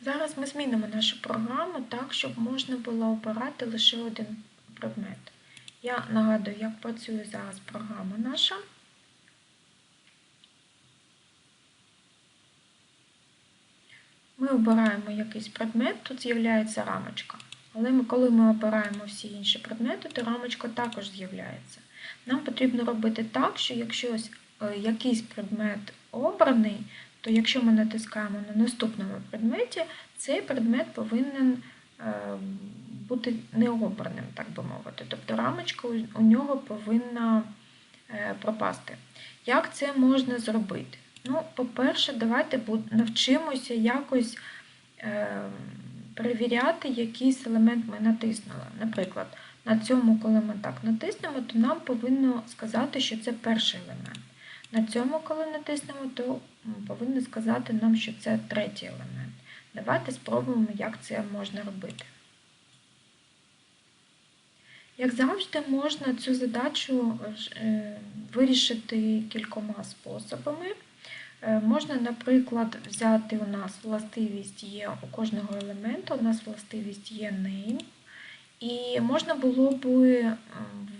Зараз ми змінимо нашу програму так, щоб можна було обирати лише один предмет. Я нагадую, як працює зараз програма наша. Ми обираємо якийсь предмет, тут з'являється рамочка. Але коли ми обираємо всі інші предмети, то рамочка також з'являється. Нам потрібно робити так, що якщо ось, е, якийсь предмет обраний, то якщо ми натискаємо на наступному предметі, цей предмет повинен е, бути необраним, так би мовити. Тобто рамочка у нього повинна е, пропасти. Як це можна зробити? Ну, по-перше, давайте навчимося якось е, перевіряти, якийсь елемент ми натиснули. Наприклад, на цьому, коли ми так натиснемо, то нам повинно сказати, що це перший елемент. На цьому, коли натиснемо, то повинно сказати нам, що це третій елемент. Давайте спробуємо, як це можна робити. Як завжди, можна цю задачу е, вирішити кількома способами. Е, можна, наприклад, взяти у нас властивість є у кожного елементу, у нас властивість є name. І можна було б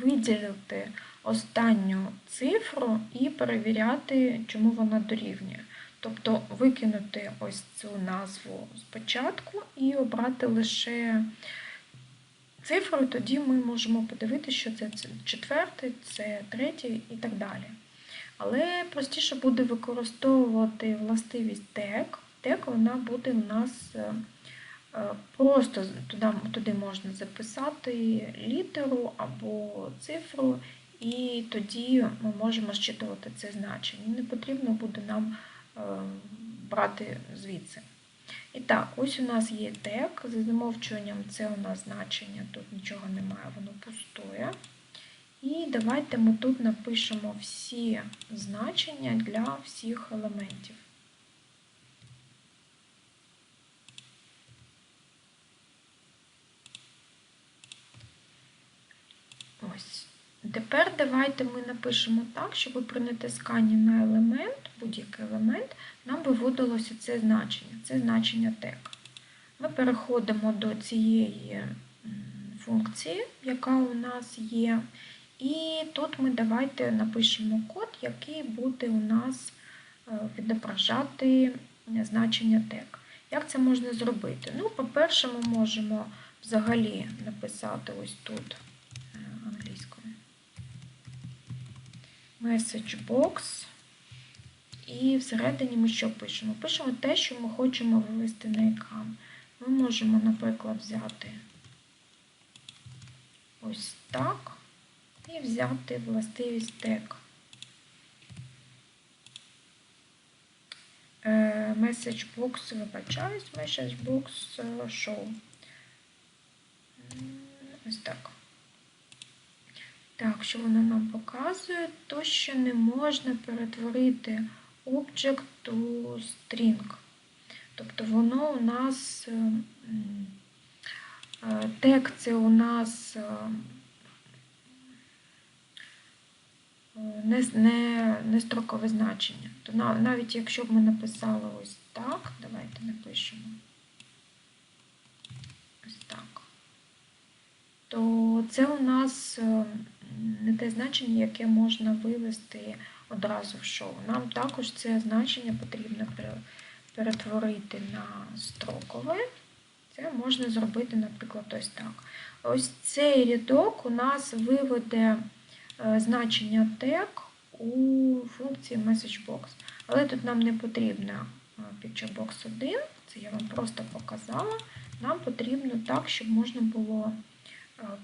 виділити останню цифру і перевіряти, чому вона дорівнює. Тобто викинути ось цю назву спочатку і обрати лише цифру, тоді ми можемо подивитися, що це четвертий, це третій і так далі. Але простіше буде використовувати властивість тег. Тег вона буде у нас е, е, просто туди можна записати літеру або цифру, і тоді ми можемо зчитувати це значення. Не потрібно буде нам е, брати звідси. І так, ось у нас є тег, за замовчуванням це у нас значення, тут нічого немає, воно пустує. І давайте ми тут напишемо всі значення для всіх елементів. Ось. Тепер давайте ми напишемо так, щоб при натисканні на елемент, будь-який елемент, нам виводилося це значення, це значення тег. Ми переходимо до цієї функції, яка у нас є. І тут ми давайте напишемо код, який буде у нас е, відображати значення тег. Як це можна зробити? Ну, по-перше, ми можемо взагалі написати ось тут message box. І всередині ми що пишемо? Пишемо те, що ми хочемо вивести на екран. Ми можемо, наприклад, взяти ось так і взяти властивість тег. Message box, вибачаюсь, message box show. Ось так. Так, що воно нам показує, то що не можна перетворити object to string. Тобто воно у нас тег це у нас не не, не строкове значення. То навіть якщо б ми написали ось так, давайте напишемо ось так, то це у нас е, не те значення, яке можна вивести одразу в шоу. Нам також це значення потрібно перетворити на строкове. Це можна зробити, наприклад, ось так. Ось цей рядок у нас виведе. Е, значення тег у функції MessageBox. Але тут нам не потрібна е, PictureBox 1, це я вам просто показала. Нам потрібно так, щоб можна було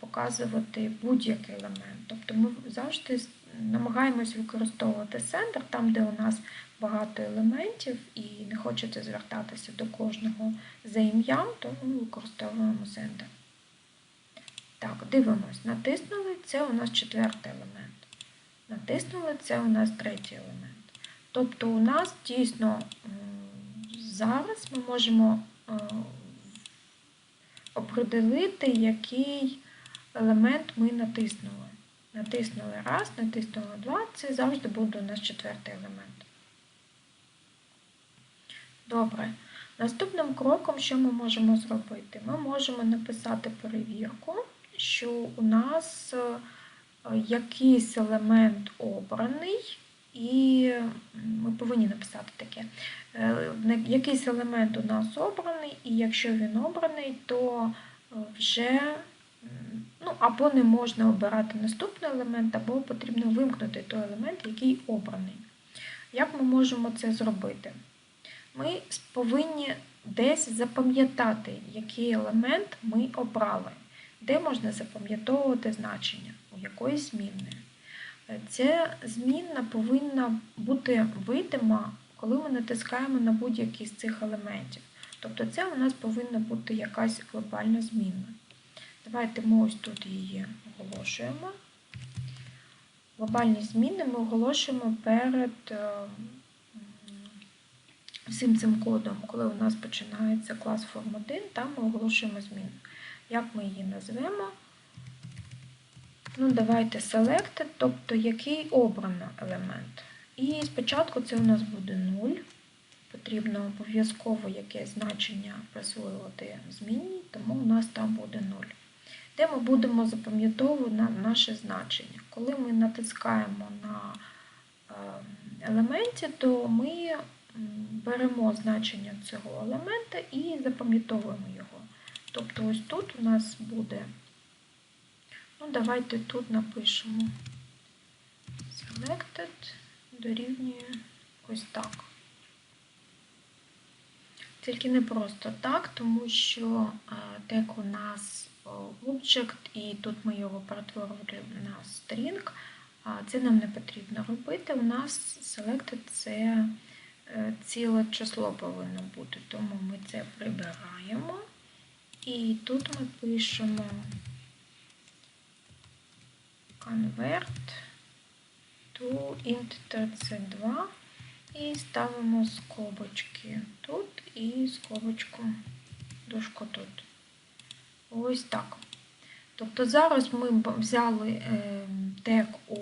показувати будь-який елемент. Тобто ми завжди намагаємось використовувати сендер там, де у нас багато елементів, і не хочете звертатися до кожного за ім'ям, то ми використовуємо сендер. Так, дивимось, натиснули, це у нас четвертий елемент. Натиснули, це у нас третій елемент. Тобто у нас дійсно зараз ми можемо е, определити, який елемент ми натиснули. Натиснули раз, натиснули два, це завжди буде у нас четвертий елемент. Добре. Наступним кроком, що ми можемо зробити? Ми можемо написати перевірку, що у нас е, якийсь елемент обраний, і ми повинні написати таке. Е, Якийсь елемент у нас обраний, і якщо він обраний, то е, вже ну, або не можна обирати наступний елемент, або потрібно вимкнути той елемент, який обраний. Як ми можемо це зробити? Ми повинні десь запам'ятати, який елемент ми обрали, де можна запам'ятовувати значення у якоїсь змінної. Е, Ця змінна повинна бути видима, коли ми натискаємо на будь-який з цих елементів. Тобто це у нас повинна бути якась глобальна змінна. Давайте ми ось тут її оголошуємо. Глобальні зміни ми оголошуємо перед е, всім цим кодом, коли у нас починається клас Form1, там ми оголошуємо зміну. Як ми її назвемо? Ну, давайте selected, тобто який обрано елемент. І спочатку це у нас буде 0. Потрібно обов'язково якесь значення присвоювати змінній, тому у нас там буде 0. Де ми будемо запам'ятовувати на- наше значення. Коли ми натискаємо на е, елементі, то ми беремо значення цього елемента і запам'ятовуємо його. Тобто ось тут у нас буде, ну давайте тут напишемо selected дорівнює ось так. Тільки не просто так, тому що е, у нас object, і тут ми його перетворили на string. Це нам не потрібно робити. У нас selected це е, ціле число повинно бути, тому ми це прибираємо. І тут ми пишемо convert to int 32 і ставимо скобочки тут і скобочку дужку тут. Ось так. Тобто зараз ми взяли е, тег у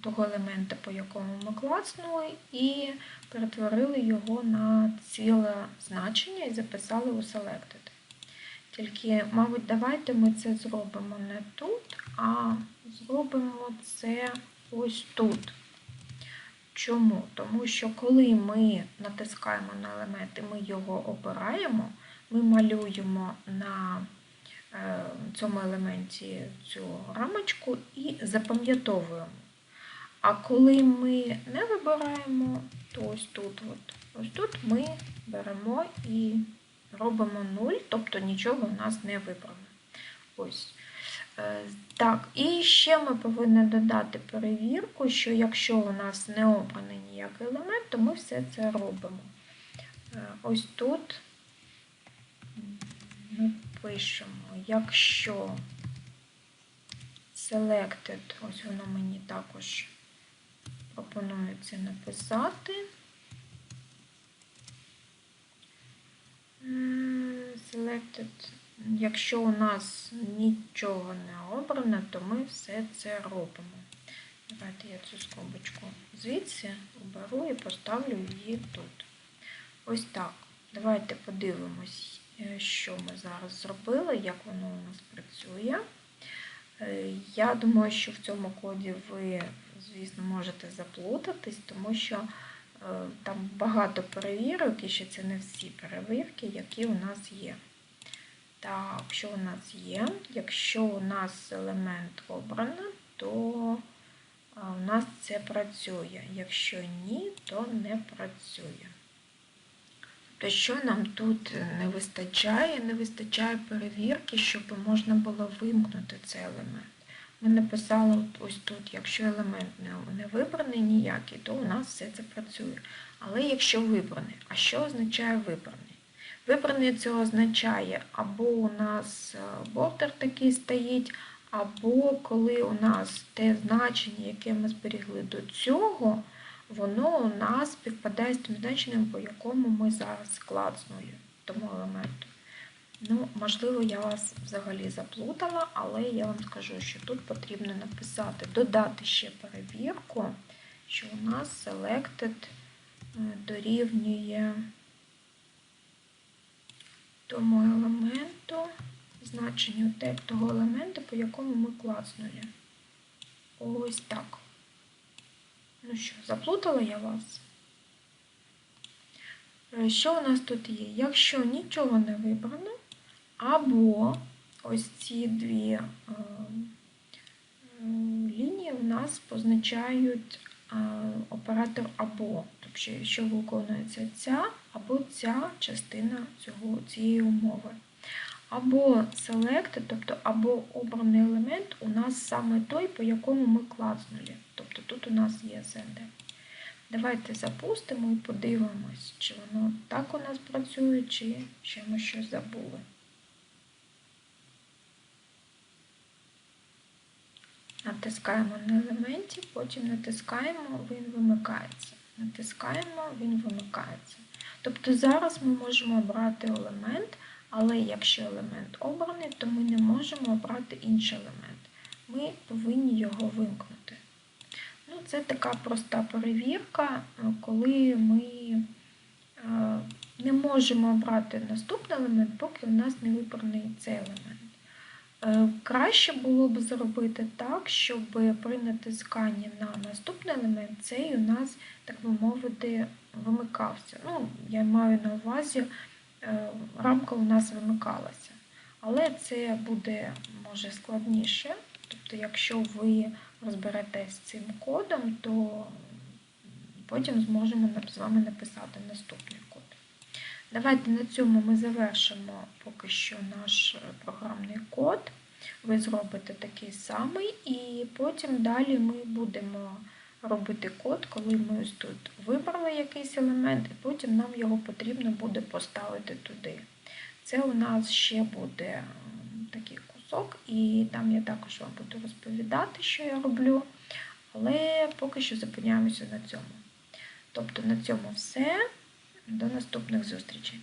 того елемента, по якому ми клацнули, і перетворили його на ціле значення і записали у selected. Тільки, мабуть, давайте ми це зробимо не тут, а зробимо це ось тут. Чому? Тому що коли ми натискаємо на елемент і ми його обираємо, ми малюємо на цьому елементі цю рамочку і запам'ятовуємо. А коли ми не вибираємо, то ось тут, от, ось тут ми беремо і робимо 0, тобто нічого у нас не вибрано. Ось. Е, Так, і ще ми повинні додати перевірку, що якщо у нас не обраний ніякий елемент, то ми все це робимо. Е, Ось тут пишемо, якщо selected, ось воно мені також пропонує це написати. Selected. Якщо у нас нічого не обрано, то ми все це робимо. Давайте я цю скобочку звідси оберу і поставлю її тут. Ось так. Давайте подивимось, що ми зараз зробили, як воно у нас працює. Е, Я думаю, що в цьому коді ви, звісно, можете заплутатись, тому що е, там багато перевірок, і ще це не всі перевірки, які у нас є. Так, що у нас є? Якщо у нас елемент обрано, то у нас це працює. Якщо ні, то не працює. То що нам тут не вистачає? Не вистачає перевірки, щоб можна було вимкнути цей елемент. Ми написали ось тут, якщо елемент не, не вибраний ніякий, то у нас все це працює. Але якщо вибраний, а що означає вибраний? Вибраний це означає, або у нас е, бордер такий стоїть, або коли у нас те значення, яке ми зберігли до цього, воно у нас співпадає з тим значенням, по якому ми зараз клацнули тому елементу. Ну, можливо, я вас взагалі заплутала, але я вам скажу, що тут потрібно написати, додати ще перевірку, що у нас selected е, дорівнює тому елементу, значенню того елементу, по якому ми клацнули. Ось так. Ну що, заплутала я вас? Е, Що у нас тут є? Якщо нічого не вибрано, або ось ці дві е, лінії у нас позначають е, оператор або, тобто, якщо виконується ця або ця частина цього, цієї умови. Або select, тобто або обраний елемент у нас саме той, по якому ми клацнули. Тобто тут у нас є sender. Давайте запустимо і подивимось, чи воно так у нас працює, чи ще ми щось забули. Натискаємо на елементі, потім натискаємо, він вимикається. Натискаємо, він вимикається. Тобто зараз ми можемо обрати елемент, але якщо елемент обраний, то ми не можемо обрати інший елемент. Ми повинні його вимкнути. Це така проста перевірка, е, коли ми е, не можемо обрати наступний елемент, поки у нас не вибраний цей елемент. Е, Краще було б зробити так, щоб при натисканні на наступний елемент цей у нас, так би мовити, вимикався. Ну, я маю на увазі, рамка у нас вимикалася. Але це буде, може, складніше. Тобто, якщо ви розберетесь з цим кодом, то потім зможемо з вами написати наступний код. Давайте на цьому ми завершимо поки що наш програмний код. Ви зробите такий самий, і потім далі ми будемо робити код, коли ми ось тут вибрали якийсь елемент, і потім нам його потрібно буде поставити туди. Це у нас ще буде такий кусок, і там я також вам буду розповідати, що я роблю. Але поки що зупиняємося на цьому. Тобто на цьому все. До наступних зустрічей.